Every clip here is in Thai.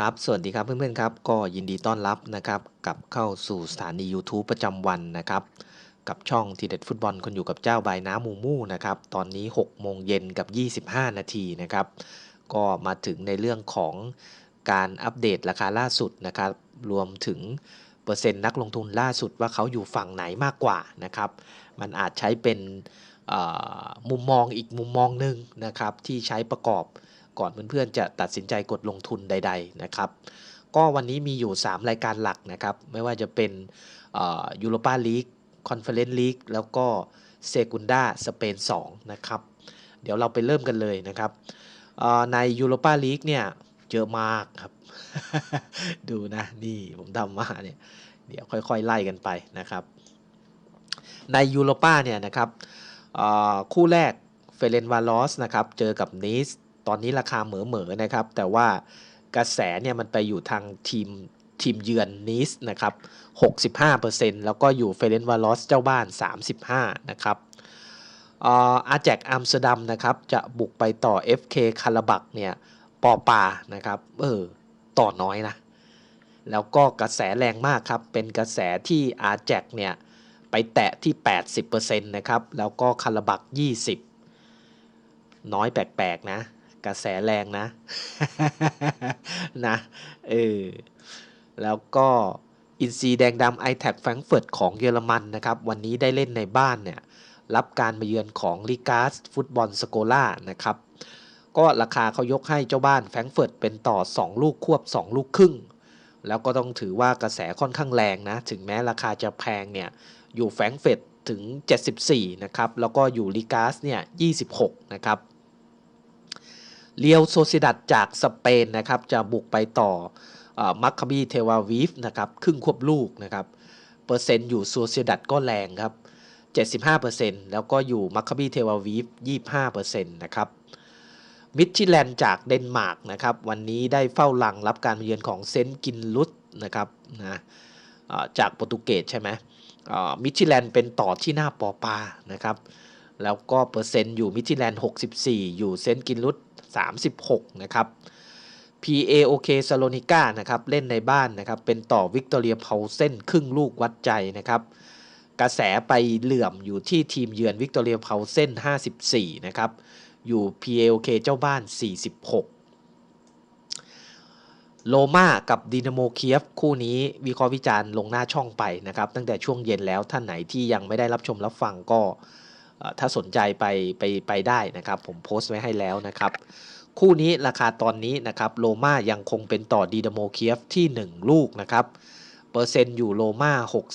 ครับสวัสดีครับเพื่อนๆครับก็ยินดีต้อนรับนะครับกลับเข้าสู่สถานี YouTube ประจำวันนะครับกับช่องทีเด็ดฟุตบอลคนอยู่กับเจ้าใบน้ำมูมูนะครับตอนนี้6โมงเย็นกับ 25 นาทีนะครับก็มาถึงในเรื่องของการอัปเดตราคาล่าสุดนะครับรวมถึงเปอร์เซ็นต์นักลงทุนล่าสุดว่าเขาอยู่ฝั่งไหนมากกว่านะครับมันอาจใช้เป็นมุมมองอีกมุมมองหนึ่งนะครับที่ใช้ประกอบ ก่อนเพื่อนๆจะตัดสินใจกดลงทุนใด ๆ นะครับ ก็วันนี้มีอยู่ 3 รายการหลักนะครับ ไม่ว่าจะเป็นยูโรปาลีกคอนเฟอเรนซ์ลีกแล้วก็เซกุนดาสเปน2นะครับ เดี๋ยวเราไปเริ่มกันเลยนะครับในยูโรปาลีกเนี่ยเยอะมากครับ ดูนะนี่ผมทำมาเนี่ยเดี๋ยวค่อยๆ ไล่กันไปนะครับ ในยูโรปาเนี่ยนะครับคู่แรกเฟเรนวาลอสนะครับ เจอกับนิส ตอนนี้ราคาเหมอๆนะครับ แต่ว่ากระแสเนี่ยมันไปอยู่ทางทีมทีมเยือนนิสนะครับ 65%แล้วก็อยู่เฟเรนวาลอสเจ้าบ้าน 35 นะครับอาแจกอัมสเตอร์ดัมนะครับ จะบุกไปต่อ FK คาราบักเนี่ยปอปานะครับ เออ ต่อน้อยนะ แล้วก็กระแสแรงมากครับ เป็นกระแสที่อาแจกเนี่ย ไปแตะที่ 80%นะครับ แล้วก็คาราบัก 20 น้อยแปลกๆนะ กระแสแรงนะ นะเออแล้วก็อินซีแดงดำไอแท็กแฟรงเฟิร์ตของเยอรมันนะครับ วันนี้ได้เล่นในบ้านเนี่ย รับการมาเยือนของลิกาสฟุตบอลสโกล่านะครับ ก็ราคาเขายกให้เจ้าบ้านแฟรงเฟิร์ตเป็นต่อ 2 ลูกควบ 2 ลูกครึ่ง แล้วก็ต้องถือว่ากระแสค่อนข้างแรงนะ ถึงแม้ราคาจะแพงเนี่ย อยู่แฟรงเฟิร์ตถึง 74 นะครับ แล้วก็อยู่ลิกาสเนี่ย 26 นะครับ เรียวโซซิดัดจากสเปนนะครับจะบุกไปต่อมัคคาบีเทวาวีฟนะครับครึ่งควบลูกนะครับเปอร์เซ็นต์อยู่โซซิดัดก็แรงครับ 75%แล้วก็อยู่มัคคาบีเทวาวีฟ25%นะครับมิชิแลนด์จากเดนมาร์กนะครับวันนี้ได้เฝ้าหลังรับการมาเยือนของเซนต์กินลุตนะครับนะจากโปรตุเกสใช่ไหมมิชิแลนด์เป็นต่อที่หน้าปอปานะครับแล้วก็เปอร์เซ็นต์อยู่มิชิแลนด์64 อยู่เซนต์กินลุต 36 นะครับ PAOK ซาโลนิก้านะครับเล่นในบ้านนะครับเป็นต่อวิกตอเรียเพาเซนครึ่งลูกวัดใจนะครับกระแสไปเหลื่อมอยู่ที่ทีมเยือนวิกตอเรียเพาเซน54 นะครับอยู่ PAOK เจ้าบ้าน 46 โลมากับดินาโมเคียฟคู่นี้วิเคราะห์วิจารณ์ลงหน้าช่องไปนะครับตั้งแต่ช่วงเย็นแล้วท่านไหนที่ยังไม่ได้รับชมรับฟังก็ ถ้าสนใจไปไปไปได้นะครับ ผมโพสต์ไว้ให้แล้วนะครับ คู่นี้ราคาตอนนี้นะครับโลมายังคงเป็นต่อดีนาโมเคียฟที่ 1 ลูกนะครับเปอร์เซ็นต์อยู่โลมา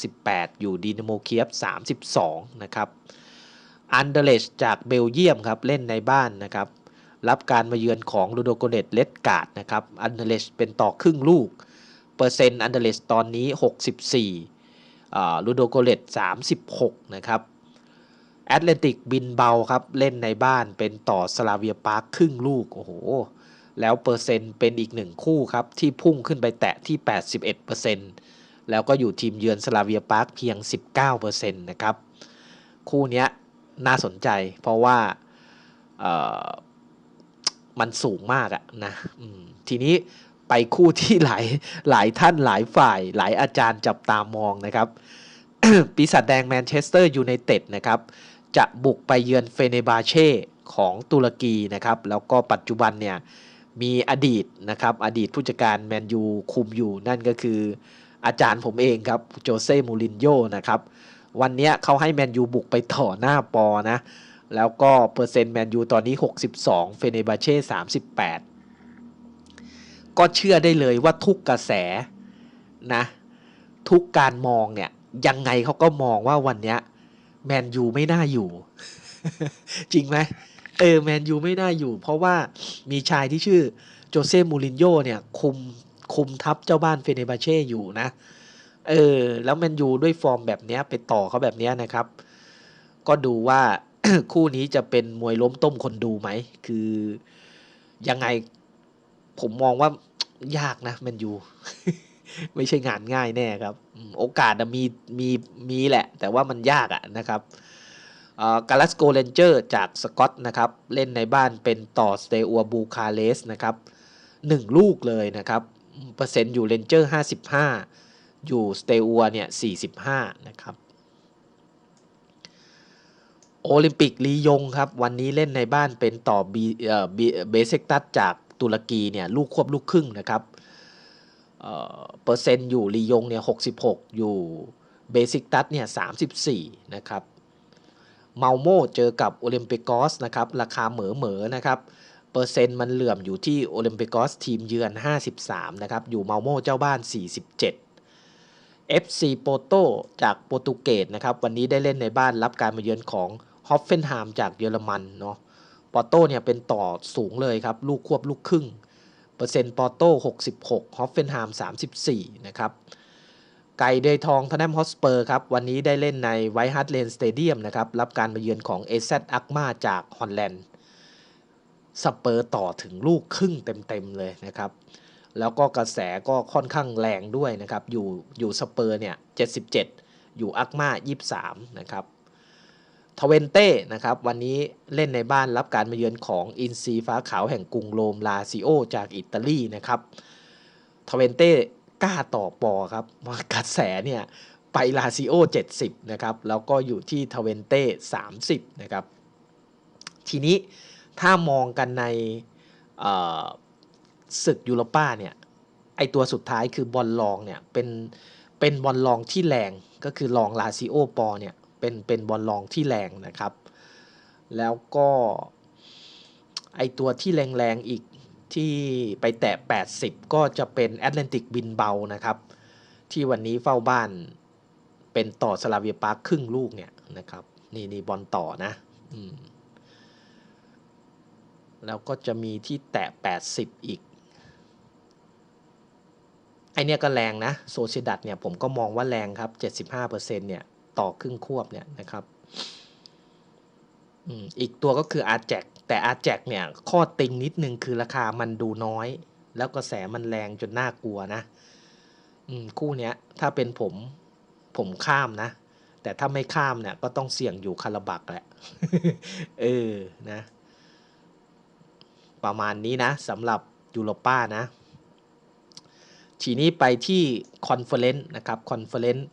68 อยู่ดีนโมเคียฟ32 นะครับอันเดเลชจากเบลเยียมครับ เล่นในบ้านนะครับ รับการมาเยือนของลูโดโกเลตเลดการ์ดนะครับอันเดเลชเป็นต่อครึ่งลูก เปอร์เซ็นต์อันเดเลชตอนนี้ 64ลูโดโกเลต36 นะครับ แอตเลติกบินเบาครับ เล่นในบ้านเป็นต่อสลาเวียปาร์คครึ่งลูก โอ้โห แล้วเปอร์เซ็นต์เป็นอีกหนึ่งคู่ครับ ที่พุ่งขึ้นไปแตะที่ 81%แล้วก็อยู่ทีมเยือนสลาเวียปาร์คเพียง 19%นะครับ คู่นี้น่าสนใจเพราะว่ามันสูงมากอะนะทีนี้ไปคู่ที่หลายหลายท่านหลายฝ่าย หลายอาจารย์จับตามองนะครับ ปีศาจแดงแมนเชสเตอร์ยูไนเต็ดนะครับ จะบุกไปเยือนเฟเนบาเช่ของตุรกีนะครับแล้วก็ปัจจุบันเนี่ยมีอดีตนะครับอดีตผู้จัดการแมนยูคุมอยู่นั่นก็คืออาจารย์ผมเองครับโจเซ่มูรินโญ่นะครับวันนี้เขาให้แมนยูบุกไปต่อหน้าปอนะแล้วก็เปอร์เซ็นต์แมนยูตอนนี้ 62 เฟเนบาเช่ 38 ก็เชื่อได้เลยว่าทุกกระแสนะทุกการมองเนี่ยยังไงเขาก็มองว่าวันนี้ แมนยูไม่น่าอยู่ จริงไหมเออแมนยูไม่น่าอยู่ เพราะว่ามีชายที่ชื่อโจเซ่มูรินโญ่เนี่ยคุมคุมทัพเจ้าบ้านเฟเนบาเช่อยู่นะเออแล้วแมนยูด้วยฟอร์มแบบนี้ไปต่อเขาแบบนี้นะครับ ก็ดูว่าคู่นี้จะเป็นมวยล้มต้มคนดูไหม คือยังไงผมมองว่ายากนะแมนยู ไม่ใช่งานง่ายแน่ครับ โอกาสมีมีมีแหละ แต่ว่ามันยากอะนะครับกาลาสโกเรนเจอร์จากสกอตนะครับ เล่นในบ้านเป็นต่อสเตอัวบูคาเลสนะครับหนึ่งลูกเลยนะครับ เปอร์เซ็นต์อยู่เรนเจอร์55 อยู่สเตอัวเนี่ย45 นะครับ โอลิมปิกลียงครับ วันนี้เล่นในบ้านเป็นต่อบีเอ่อบีเบเซกตัสจากตุรกีเนี่ยลูกควบลูกครึ่งนะครับ เปอร์เซ็นต์อยู่ลียงเนี่ย66 อยู่เบสิกตัสเนี่ย34 นะครับเมาโมเจอกับโอลิมปิกอสนะครับ ราคาเหมอเหมอนะครับเปอร์เซ็นต์มันเหลื่อมอยู่ที่โอลิมปิกอสทีมเยือน 53 นะครับ อยู่เมาโมเจ้าบ้าน 47 FC โปโตจากโปรตุเกสนะครับ วันนี้ได้เล่นในบ้านรับการมาเยือนของฮอฟเฟนไฮม์จากเยอรมันเนาะโปโตเนี่ยเป็นต่อสูงเลยครับ ลูกควบลูกครึ่ง เปอร์เซ็นต์ปอโต66ฮอฟเฟนไฮม์34 นะครับ ไก่เดยทองทนแนมฮอสเปอร์ครับ วันนี้ได้เล่นในไวท์ฮัตเลนสเตเดียมนะครับ รับการมาเยือนของเอเซตอักมาจากฮอลแลนด์ สเปอร์ต่อถึงลูกครึ่งเต็มๆเลยนะครับ แล้วก็กระแสก็ค่อนข้างแรงด้วยนะครับ อยู่อยู่สเปอร์เนี่ย 77 อยู่อักมา23 นะครับ ทเวนเต้นะครับวันนี้เล่นในบ้านรับการมาเยือนของอินซีฟ้าขาวแห่งกรุงโรมลาซิโอจากอิตาลีนะครับทเวนเต้กล้าต่อปอครับว่ากระแสเนี่ยไปลาซิโอ70นะครับแล้วก็อยู่ที่ทเวนเต้30นะครับทีนี้ถ้ามองกันในศึกยูโรป้าเนี่ยไอตัวสุดท้ายคือบอลลองเนี่ยเป็นเป็นบอลลองที่แรงก็คือลองลาซิโอปอเนี่ย เป็นเป็นบอลลองที่แรงนะครับ แล้วก็ไอตัวที่แรงๆอีกที่ไปแตะ 80 ก็จะเป็นแอตแลนติกบินเบานะครับ ที่วันนี้เฝ้าบ้านเป็นต่อสลาเวียปาร์คครึ่งลูกเนี่ยนะครับ นี่นี่บอลต่อนะอืมแล้วก็จะมีที่แตะ 80 อีก ไอเนี้ยก็แรงนะ โซเชดัตเนี่ยผมก็มองว่าแรงครับ 75%เนี่ย ต่อครึ่งควบเนี่ยนะครับอืมอีกตัวก็คือ r j a c แต่ r j a c เนี่ยข้อติงนิดนึงคือราคามันดูน้อย แล้วกระแสมันแรงจนน่ากลัวนะอืมคู่เนี้ย ถ้าเป็นผมผมข้ามนะ แต่ถ้าไม่ข้ามเนี่ย ก็ต้องเสี่ยงอยู่คาราบักแหละเออนะ ประมาณนี้นะสำหรับยูโรป้านะทีนี้ไปที่คอนเฟอเรนซ์นะครับคอนเฟอเรนซ์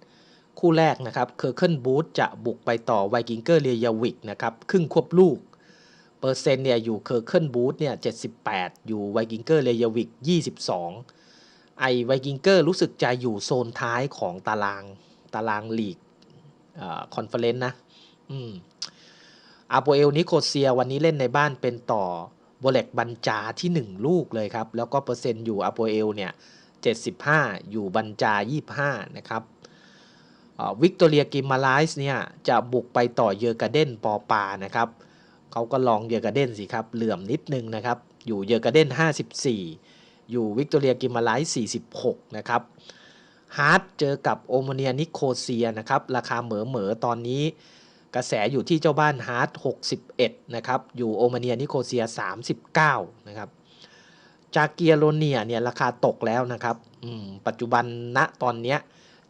คู่แรกนะครับเคอร์เคิลบูธจะบุกไปต่อไวกิงเกอร์เรียวิกนะครับครึ่งควบลูก เปอร์เซ็นต์เนี่ยอยู่เคอร์เคิลบูธเนี่ย78 อยู่ไวกิงเกอร์เรียวิก22 ไอไวกิงเกอร์รู้สึกจะอยู่โซนท้ายของตารางตารางลีกคอนเฟอเรนซ์นะอืมอาโปเอลนิโคเซียวันนี้เล่นในบ้านเป็นต่อโบเล็กบัญจาที่ 1 ลูกเลยครับ แล้วก็เปอร์เซ็นต์อยู่อาโปเอลเนี่ย75 อยู่บัญจา 25 นะครับ วิกตอเรียกิมมาไลส์เนี่ยจะบุกไปต่อเยอร์กาเดนปอปานะครับเขาก็ลองเยอร์กาเดนสิครับเหลื่อมนิดนึงนะครับ อยู่เยอร์กาเดน 54 อยู่วิกตอเรียกิมมาไลส์46 นะครับฮาร์ดเจอกับโอมเนียนิโคเซียนะครับราคาเหมอเหมอตอนนี้ กระแสอยู่ที่เจ้าบ้านฮาร์ด61 นะครับ อยู่โอมเนียนิโคเซีย 39 นะครับจากเกียโรเนียเนี่ยราคาตกแล้วนะครับปัจจุบันณตอนเนี้ย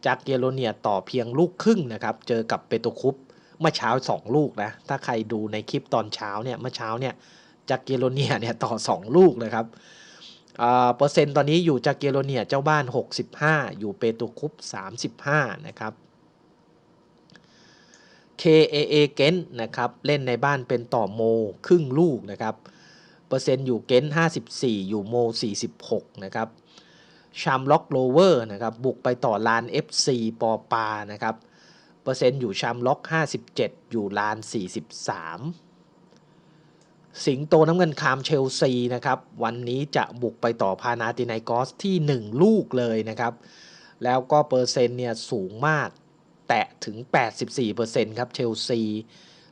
จากเกียโรเนียต่อเพียงลูกครึ่งนะครับเจอกับเปโตคุปเมื่อเช้า 2 ลูกนะถ้าใครดูในคลิปตอนเช้าเนี่ยเมื่อเช้าเนี่ยจากเกียโรเนียเนี่ยต่อ 2 ลูกเลยครับเปอร์เซ็นต์ตอนนี้อยู่จากเกียโรเนียเจ้าบ้าน 65 อยู่เปโตคุป35 นะครับ KAA เกนนะครับเล่นในบ้านเป็นต่อโมครึ่งลูกนะครับเปอร์เซ็นต์อยู่เกน54 อยู่โม46นะครับ ชามล็อกโลเวอร์นะครับบุกไปต่อลาน FC ปอปานะครับเปอร์เซ็นต์อยู่ชามล็อก 57 อยู่ลาน 43 สิงโตน้ำเงินคามเชลซีนะครับวันนี้จะบุกไปต่อพานาติไนกอสที่ 1 ลูกเลยนะครับแล้วก็เปอร์เซ็นต์เนี่ยสูงมากแตะถึง 84%ครับเชลซี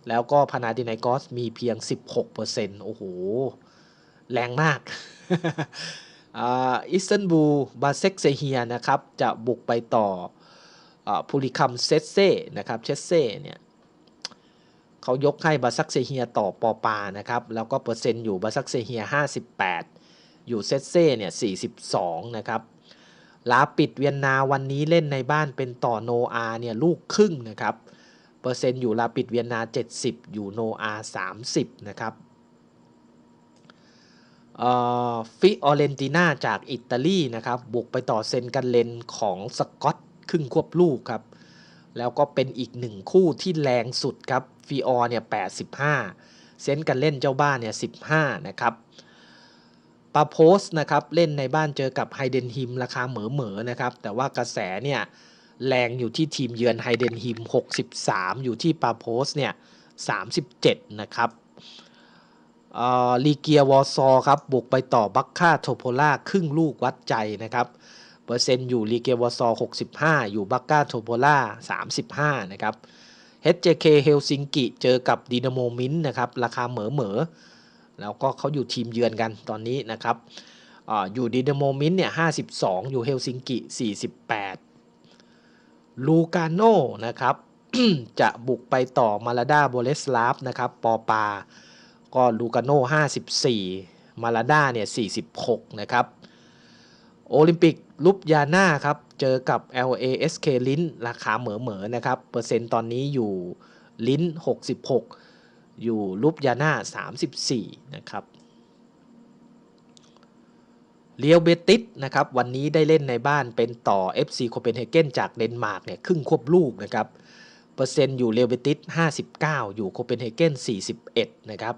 แล้วก็พานาติไนกอสมีเพียง 16%โอ้โห แรงมาก อิสตันบูลบาเซกเซเฮียนะครับจะบุกไปต่อพูริคัมเซเซ่นะครับเชสเซ่เนี่ยเขายกให้บาซักเซเฮียต่อปอปานะครับแล้วก็เปอร์เซ็นต์อยู่บาซักเซเฮีย 58 อยู่เซเซ่เนี่ย 42 นะครับลาปิดเวียนนาวันนี้เล่นในบ้านเป็นต่อโนอาเนี่ยลูกครึ่งนะครับ เปอร์เซ็นต์อยู่ลาปิดเวียนนา 70 อยู่โนอา 30 นะครับ ฟิออเรนติน่าจากอิตาลีนะครับบุกไปต่อเซนกันเลนของสกอตครึ่งควบลูกครับ แล้วก็เป็นอีกหนึ่งคู่ที่แรงสุดครับฟิออเนี่ย85 เซนกันเล่นเจ้าบ้านเนี่ย15 นะครับปาโพสนะครับเล่นในบ้านเจอกับไฮเดนฮิมราคาเหมอเหมอนะครับแต่ว่ากระแสเนี่ยแรงอยู่ที่ทีมเยือนไฮเดนฮิม 63 อยู่ที่ปาโพสเนี่ย37 นะครับ ลีเกียวอซอครับบุกไปต่อบัคค่าโทโพล่าครึ่งลูกวัดใจนะครับเปอร์เซ็นต์อยู่ลีเกียวอซอ65 อยู่บัคค่าโทโพล่า35 นะครับ HJK เฮลซิงกิเจอกับดีนาโมมินนะครับ ราคาเหมอเหมอแล้วก็เขาอยู่ทีมเยือนกันตอนนี้นะครับออยู่ดีนาโมมินเนี่ย 52 อยู่เฮลซิงกิ 48 ลูกาโนนะครับ จะบุกไปต่อมาลาดาโบเลสลาฟนะครับ ปอปา ก็ลูกาโน54 มาลาดาเนี่ย46 นะครับ โอลิมปิกลุปยาน่าครับ เจอกับ LASK ลิ้น ราคาเหมอเหมอนะครับ เปอร์เซ็นต์ตอนนี้อยู่ลิ้น 66 อยู่ลุปยาน่า34 นะครับเรียวเบติสนะครับวันนี้ได้เล่นในบ้านเป็นต่อ FC โคเปนเฮเกนจากเดนมาร์กเนี่ยครึ่งควบลูกนะครับ เปอร์เซ็นต์อยู่เรียวเบติส59 อยู่โคเปนเฮเกน41 นะครับ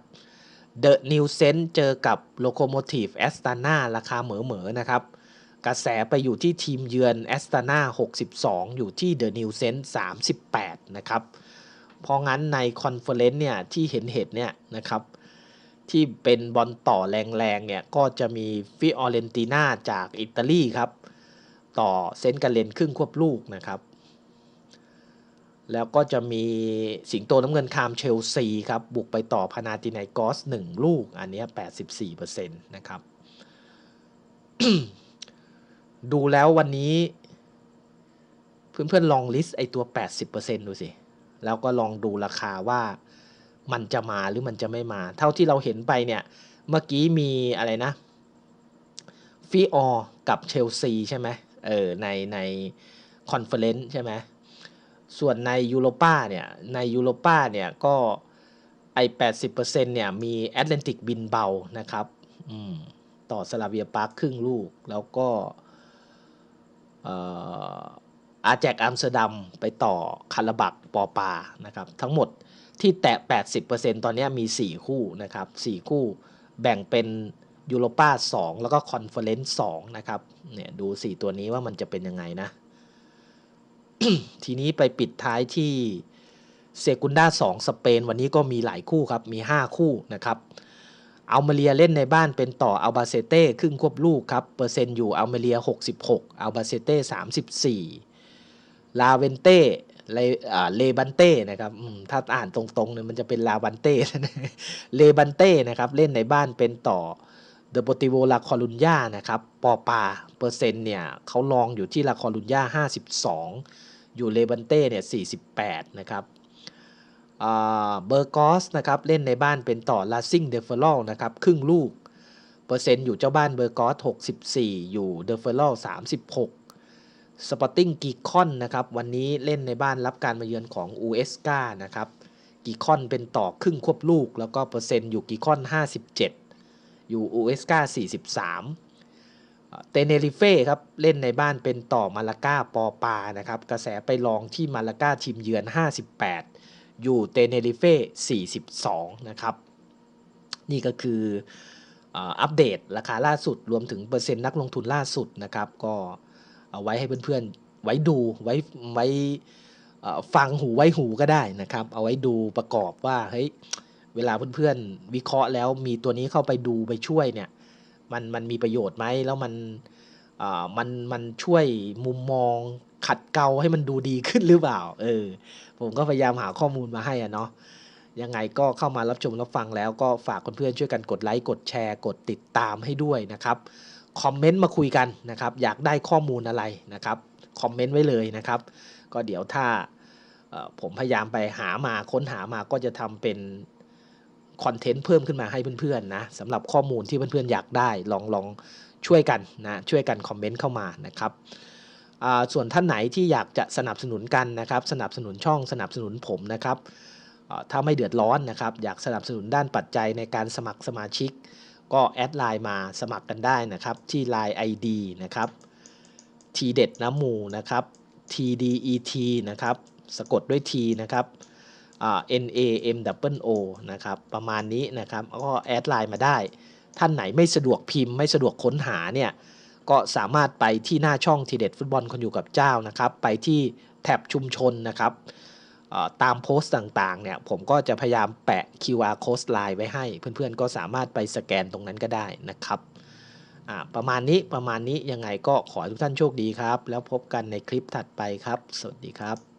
เดอะนิวเซนเจอกับโลโคโมทีฟแอสตานาราคาเหมอเหมอนะครับ กระแสไปอยู่ที่ทีมเยือนแอสตานา62 อยู่ที่เดอะนิวเซน38 นะครับ เพราะงั้นในคอนเฟอเรนซ์เนี่ยที่เห็นเหตุเนี่ยนะครับ ที่เป็นบอลต่อแรงๆเนี่ยก็จะมีฟิออเรนติน่าจากอิตาลีครับ ต่อเซนกาเลนครึ่งควบลูกนะครับ แล้วก็จะมีสิงโตน้ำเงินคามเชลซีครับ บุกไปต่อพานาติไนกอส 1 ลูก อันนี้ 84%นะครับ ดูแล้ววันนี้ เพื่อนๆลองลิสต์ไอตัว 80%ดูสิ แล้วก็ลองดูราคาว่ามันจะมาหรือมันจะไม่มา เท่าที่เราเห็นไปเนี่ย เมื่อกี้มีอะไรนะฟีออกับเชลซีใช่ไหมเออในในคอนเฟอเรนซ์ใช่ไหม ส่วนในยูโรป้าเนี่ยในยูโรป้าเนี่ยก็ไอ80%เนี่ยมีแอตแลนติกบินเบานะครับต่อสลาเวียปาร์คครึ่งลูก แล้วก็อาแจกอัมสเตอร์ดัมไปต่อคาราบักปอปานะครับทั้งหมดที่แตะ 80%ตอนนี้มี 4 คู่นะครับ4คู่แบ่งเป็นยูโรป้า 2 แล้วก็คอนเฟอเรนซ์2นะครับเนี่ยดู 4 ตัวนี้ว่ามันจะเป็นยังไงนะ ทีนี้ไปปิดท้ายที่เซกุนดา2สเปน วันนี้ก็มีหลายคู่ครับ มี 5 คู่นะครับเอามาเรียเล่นในบ้านเป็นต่ออัลบาเซเต้ครึ่งควบลูกครับ เปอร์เซ็นต์อยู่อัลเมเรีย 66อัลบาเซเต้34 ลาเวนเต้เลเลบันเต้นะครับถ้าอ่านตรงๆเนี่ยมันจะเป็นลาบันเต้เลบันเต้นะครับ เล่นในบ้านเป็นต่อเดอะโปติโวลาคอลุนยานะครับ ปอปาเปอร์เซ็นต์เนี่ยเขาลองอยู่ที่ลาคอลุนยา52 อยู่เลบันเต้เนี่ย48 นะครับเบอร์กอสนะครับเล่นในบ้านเป็นต่อลาซิงเดฟเฟอร์ลนะครับครึ่งลูก เปอร์เซ็นต์อยู่เจ้าบ้านเบอร์กอส64 อยู่เดฟเฟอร์ล36 สปอร์ติ้งกีคอนนะครับวันนี้เล่นในบ้านรับการมาเยือนของอูเอสกานะครับกีคอนเป็นต่อครึ่งควบลูก แล้วก็เปอร์เซ็นต์อยู่กีคอน 57 อยู่อูเอสกา43 เตเนริเฟ่ครับเล่นในบ้านเป็นต่อมาลาก้าปอปานะครับกระแสไปลองที่มาลาก้าทีมเยือน 58 อยู่เตเนริเฟ่42 นะครับ นี่ก็คืออัปเดตราคาล่าสุดรวมถึงเปอร์เซ็นต์นักลงทุนล่าสุดนะครับก็เอาไว้ให้เพื่อนๆ ไว้ดูไว้ไว้ฟังหูไว้หูก็ได้นะครับ เอาไว้ดูประกอบว่าเฮ้ยเวลาเพื่อนๆ วิเคราะห์แล้วมีตัวนี้เข้าไปดูไปช่วยเนี่ย มันมันมีประโยชน์ไหมแล้วมันมันมันช่วยมุมมองขัดเกลาให้มันดูดีขึ้นหรือเปล่า เออ ผมก็พยายามหาข้อมูลมาให้อะเนาะ ยังไงก็เข้ามารับชมรับฟังแล้วก็ฝากเพื่อนๆช่วยกันกดไลค์ กดแชร์ กดติดตามให้ด้วยนะครับ คอมเมนต์มาคุยกันนะครับ อยากได้ข้อมูลอะไรนะครับ คอมเมนต์ไว้เลยนะครับ ก็เดี๋ยวถ้าผมพยายามไปหามาค้นหามาก็จะทำเป็น คอนเทนต์เพิ่มขึ้นมาให้เพื่อนๆนะสำหรับข้อมูลที่เพื่อนๆอยากได้ลองลองช่วยกันนะช่วยกันคอมเมนต์เข้ามานะครับส่วนท่านไหนที่อยากจะสนับสนุนกันนะครับ สนับสนุนช่องสนับสนุนผมนะครับถ้าไม่เดือดร้อนนะครับ อยากสนับสนุนด้านปัจจัยในการสมัครสมาชิก ก็แอดไลน์มาสมัครกันได้นะครับ ที่ Line ID นะครับ t เด็ดน้ำมูนะครับ TDET นะครับ สะกดด้วย T นะครับ N A M W O นะครับประมาณนี้นะครับก็แอดไลน์มาได้ ท่านไหนไม่สะดวกพิมพ์ไม่สะดวกค้นหาเนี่ยก็สามารถไปที่หน้าช่องทีเด็ดฟุตบอลคนอยู่กับเจ้านะครับ ไปที่แท็บชุมชนนะครับตามโพสต์ต่างๆเนี่ยผมก็จะพยายามแปะ QR code ไลน์ไว้ให้ เพื่อนๆก็สามารถไปสแกนตรงนั้นก็ได้นะครับประมาณนี้ประมาณนี้ยังไงก็ขอให้ทุกท่านโชคดีครับ แล้วพบกันในคลิปถัดไปครับ สวัสดีครับ